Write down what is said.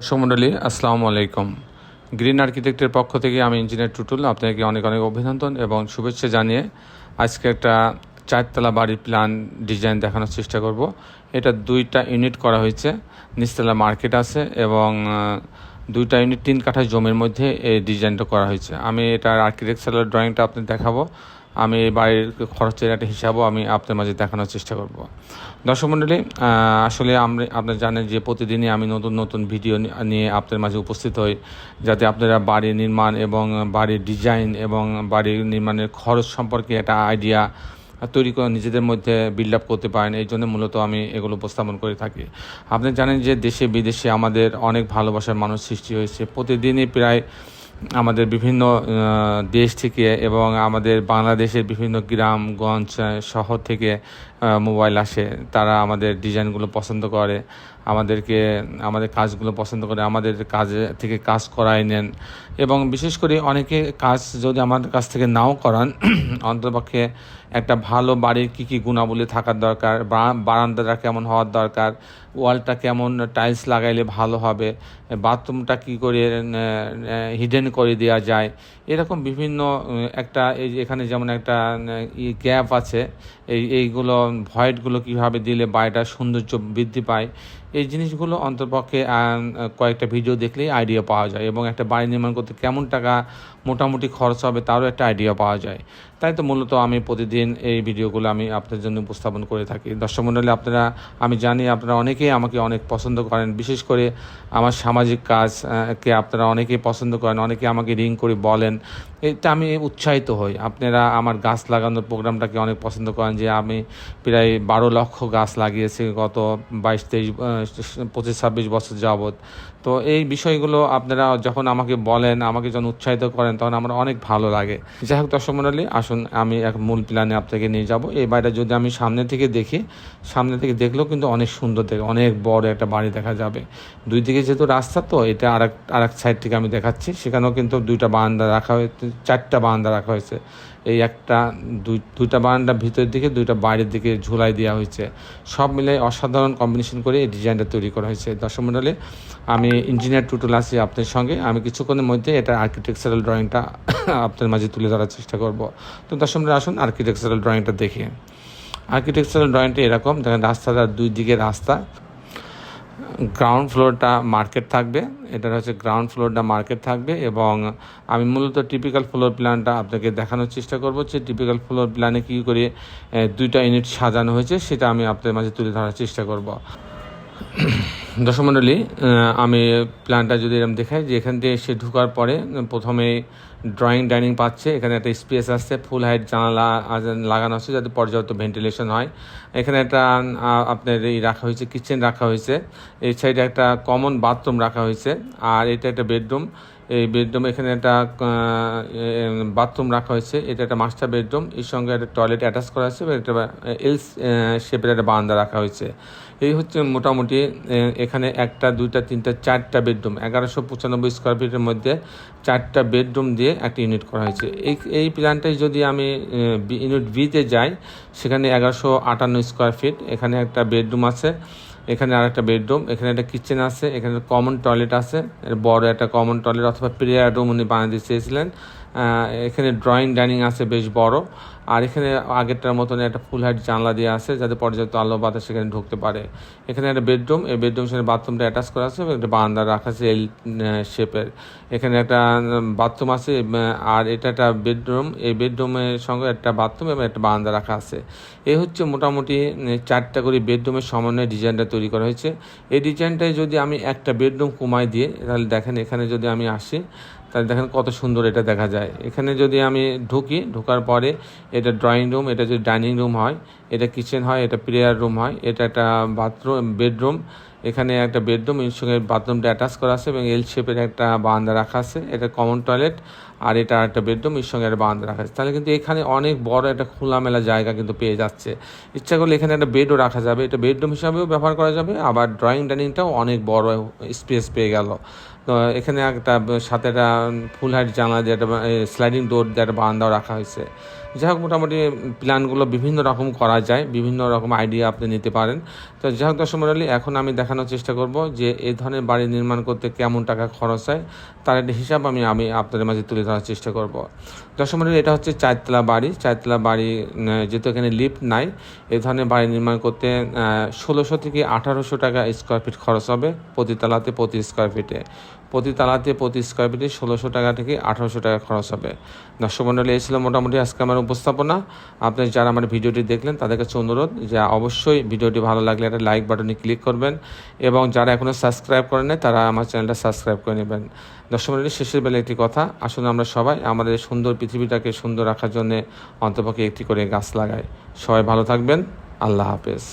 সমন্ডলী আসসালামু আলাইকুম। গ্রিন আর্কিটেক্টের পক্ষ থেকে আমি ইঞ্জিনিয়ার টুটুল আপনাকে অনেক অনেক অভিনন্দন এবং শুভেচ্ছা জানিয়ে আজকে একটা চারতলা বাড়ির প্ল্যান ডিজাইন দেখানোর চেষ্টা করব। এটা দুইটা ইউনিট করা হয়েছে, নিচতলা মার্কেট আছে এবং দুইটা ইউনিট তিন কাঠা জমির মধ্যে এই ডিজাইনটা করা হয়েছে। আমি এটার আর্কিটেকচারাল ড্রয়িংটা আপনাদের দেখাবো। আমি বাড়ির খরচের একটা হিসাবও আমি আপনার মাঝে দেখানোর চেষ্টা করব। দর্শক মণ্ডলী আসলে আমরা আপনারা জানেন যে প্রতিদিনই আমি নতুন নতুন ভিডিও নিয়ে আপনাদের মাঝে উপস্থিত হই, যাতে আপনারা বাড়ি নির্মাণ এবং বাড়ির ডিজাইন এবং বাড়ি নির্মাণের খরচ সম্পর্কে একটা আইডিয়া তৈরি করে নিজেদের মধ্যে বিল্ড আপ করতে পারেন। এই জন্য মূলত আমি এগুলো উপস্থাপন করে থাকি। আপনি জানেন যে দেশে বিদেশে আমাদের অনেক ভালোবাসার মানুষ সৃষ্টি হয়েছে। প্রতিদিনই প্রায় আমাদের বিভিন্ন দেশ থেকে এবং আমাদের বাংলাদেশের বিভিন্ন গ্রামগঞ্জ শহর থেকে মোবাইল আসে, তারা আমাদের ডিজাইনগুলো পছন্দ করে, আমাদেরকে, আমাদের কাজগুলো পছন্দ করে, আমাদের কাজে থেকে কাজ করাই নেন। এবং বিশেষ করে অনেকে কাজ যদি আমাদের কাছ থেকে নাও করান, অন্ততপক্ষে একটা ভালো বাড়ির কী কী গুণাবলী থাকার দরকার বারান্দাটা কেমন হওয়ার দরকার, ওয়ালটা কেমন টাইলস লাগাইলে ভালো হবে, বাথরুমটা কী করে হিডেন করে দেওয়া যায় এরকম বিভিন্ন একটা, এই এখানে যেমন একটা গ্যাপ আছে, এই, এইগুলো, ভয়েডগুলো কীভাবে দিলে বাড়িটার সৌন্দর্য বৃদ্ধি পায় এই জিনিসগুলো অন্তর্পক্ষে কয়েকটা ভিডিও দেখলেই আইডিয়া পাওয়া যায় এবং একটা বাড়ি নির্মাণ করতে কেমন টাকা মোটামুটি খরচ হবে তারও একটা আইডিয়া পাওয়া যায়। তাই তো মূলত আমি প্রতিদিন এই ভিডিওগুলো আমি আপনাদের জন্য উপস্থাপন করে থাকি। দর্শক মণ্ডলী আপনারা আমি জানি আপনারা অনেকেই আমাকে অনেক পছন্দ করেন বিশেষ করে আমার সামাজিক কাজ আহ, কে আপনারা অনেকেই পছন্দ করেন অনেকে আমাকে রিং করে বলেন এটা আমি উৎসাহিত হই। আপনারা আমার গাছ লাগানোর প্রোগ্রামটাকে অনেক পছন্দ করেন যে আমি প্রায় বারো লক্ষ গাছ লাগিয়েছি গত বাইশ তেইশ পঁচিশ, ছাব্বিশ বছর যাবৎ। তো এই বিষয়গুলো আপনারা যখন আমাকে বলেন, আমাকে যখন উৎসাহিত করেন, তখন আমার অনেক ভালো লাগে। যাই হোক দর্শক মণ্ডলী আসুন আমি এক মূল প্ল্যানে আপনাকে নিয়ে যাব। এই বাড়িটা যদি আমি সামনে থেকে দেখি, সামনে থেকে দেখলেও কিন্তু অনেক সুন্দর দেখে, অনেক বড় একটা বাড়ি দেখা যাবে। দুই দিকে যেহেতু রাস্তা, তো এটা আর এক আর এক সাইড থেকে আমি দেখাচ্ছি। সেখানেও কিন্তু দুইটা বারান্দা রাখা হয়েছে, চারটা বারান্দা রাখা হয়েছে। এই একটা দুই, দুইটা বারান্দা ভিতরের দিকে, দুইটা বাইরের দিকে ঝুলাই দেওয়া হয়েছে। সব মিলে অসাধারণ কম্বিনেশন করে এই ডিজাইনটা তৈরি করা হয়েছে। দর্শক মণ্ডলে আমি ইঞ্জিনিয়ার টুটুল আছি আপনার সঙ্গে। আমি কিছুক্ষণের মধ্যে এটা আর্কিটেকচারাল ড্রয়িংটা আপনার মাঝে তুলে ধরার চেষ্টা করব। তো দর্শক মণ্ডলে আসুন আর্কিটেকচারাল ড্রয়িংটা দেখি। আর্কিটেকচারাল ড্রয়িংটা এরকম, দেখেন রাস্তাটার দুই দিকে রাস্তা। গ্রাউন্ড ফ্লোরটা মার্কেট থাকবে। এটা হচ্ছে গ্রাউন্ড ফ্লোরটা মার্কেট থাকবে এবং আমি মূলত টিপিক্যাল ফ্লোর প্ল্যানটা আপনাকে দেখানোর চেষ্টা করব যে টিপিক্যাল ফ্লোর প্ল্যানে কী করে দুইটা ইউনিট সাজানো হয়েছে, সেটা আমি আপনাদের মাঝে তুলে ধরার চেষ্টা করব। দর্শক মণ্ডলী আমি প্ল্যানটা যদি এরকম দেখাই যে এখান দিয়ে সে ঢুকার পরে প্রথমে ড্রয়িং ডাইনিং পাচ্ছে। এখানে একটা স্পেস আসছে ফুল হাইট জানালা লাগানো আছে যাতে পর্যাপ্ত ভেন্টিলেশন হয়। এখানে একটা আপনার এই রাখা হয়েছে কিচেন রাখা হয়েছে। এই সাইডে একটা কমন বাথরুম রাখা হয়েছে। আর এটা একটা বেডরুম এই বেডরুম এখানে একটা বাথরুম রাখা হয়েছে। এটা একটা মাস্টার বেডরুম। এর সঙ্গে একটা টয়লেট অ্যাটাচ করা আছে একটা এল শেপের একটা বারান্দা রাখা হয়েছে। এই হচ্ছে মোটামুটি এখানে একটা, দুইটা, তিনটা, চারটা বেডরুম। এগারোশো পঁচানব্বই স্কোয়ার ফিটের মধ্যে চারটা বেডরুম দিয়ে একটা ইউনিট করা হয়েছে। এই এই প্ল্যানটাই যদি আমি ইউনিট বিতে যাই, সেখানে এগারোশো আটান্ন স্কোয়ার ফিট এখানে একটা বেডরুম আছে। এখানে আর একটা বেডরুম, এখানে একটা কিচেন আছে, এখানে কমন টয়লেট আছে বড় একটা কমন টয়লেট অথবা প্রেয়ার রুম উনি বানিয়ে বানাতে চেয়েছিলেন। এখানে ড্রয়িং ডাইনিং আছে বেশ বড়। আর এখানে আগেরটার মতন একটা ফুল হাইট জানলা দিয়ে আছে যাতে পর্যাপ্ত আলো বাতাস সেখানে ঢুকতে পারে। এখানে একটা বেডরুম এই বেডরুম সেখানে বাথরুমটা অ্যাটাচ করা আছে এবং একটা বারান্দা রাখা আছে এল শেপের এখানে একটা বাথরুম আছে আর এটা একটা বেডরুম এই বেডরুমের সঙ্গে একটা বাথরুম এবং একটা বারান্দা রাখা আছে। এই হচ্ছে মোটামুটি চারটা করে বেডরুমের সমন্বয়ে ডিজাইনটা তৈরি করা হয়েছে। এই ডিজাইনটায় যদি আমি একটা বেডরুম কমাই দিয়ে, তাহলে দেখেন এখানে যদি আমি আসি তাহলে দেখেন কত সুন্দর এটা দেখা যায়। এখানে যদি আমি ঢুকি, ঢোকার পরে এটা ড্রয়িং রুম এটা যদি ডাইনিং রুম হয়, এটা কিচেন হয়, এটা প্রেয়ার রুম হয়, এটা একটা বাথরুম বেডরুম এখানে একটা বেডরুম এর সঙ্গে বাথরুমটা অ্যাটাচ করা আছে এবং এল শেপের একটা বারান্দা রাখা আছে, এটা কমন টয়লেট আর এটা একটা বেডরুম এর সঙ্গে একটা বারান্দা রাখা আছে। তাহলে কিন্তু এখানে অনেক বড় একটা খোলামেলা জায়গা কিন্তু পেয়ে যাচ্ছে। ইচ্ছা করলে এখানে একটা বেডও রাখা যাবে। এটা বেডরুম হিসাবেও ব্যবহার করা যাবে, আবার ড্রয়িং ডাইনিংটাও অনেক বড় স্পেস পেয়ে গেল। তো এখানে একটা সাথে একটা ফুল হাইট জানলা একটা স্লাইডিং ডোর দিয়ে একটা বারান্দাও রাখা হয়েছে। যাই হোক, মোটামুটি প্ল্যানগুলো বিভিন্ন রকম করা যায়, বিভিন্ন রকম আইডিয়া আপনি নিতে পারেন। তো যাই হোক, দর্শক মণ্ডলী এখন আমি দেখানোর চেষ্টা করব যে এই ধরনের বাড়ি নির্মাণ করতে কেমন টাকা খরচ হয়, তার একটা হিসাব আমি আমি আপনাদের মাঝে তুলে ধরার চেষ্টা করব। দর্শক মণ্ডলী এটা হচ্ছে চারতলা বাড়ি। চারতলা বাড়ি যেহেতু এখানে লিফট নাই এই ধরনের বাড়ি নির্মাণ করতে ষোলোশো থেকে আঠারোশো টাকা স্কোয়ার ফিট খরচ হবে প্রতি তালাতে প্রতি স্কোয়ার ফিটে প্রতি তালাতে প্রতি স্কোয়ার ফিটে ষোলোশো টাকা থেকে আঠারোশো টাকা খরচ হবে। দর্শক মণ্ডলী এই ছিল মোটামুটি আজকে আমার উপস্থাপনা। আপনি যারা আমার ভিডিওটি দেখলেন তাদের কাছে অনুরোধ যে অবশ্যই ভিডিওটি ভালো লাগলে একটা লাইক বাটনে ক্লিক করবেন এবং যারা এখনও সাবস্ক্রাইব করেন তারা আমার চ্যানেলটা সাবস্ক্রাইব করে নেবেন। দর্শক মণ্ডলী শেষের বেলা একটি কথা আসলে আমরা সবাই আমাদের সুন্দর পৃথিবীটাকে সুন্দর রাখার জন্য অন্তপক্ষে একটি করে গাছ লাগাই। সবাই ভালো থাকবেন, আল্লাহ হাফেজ।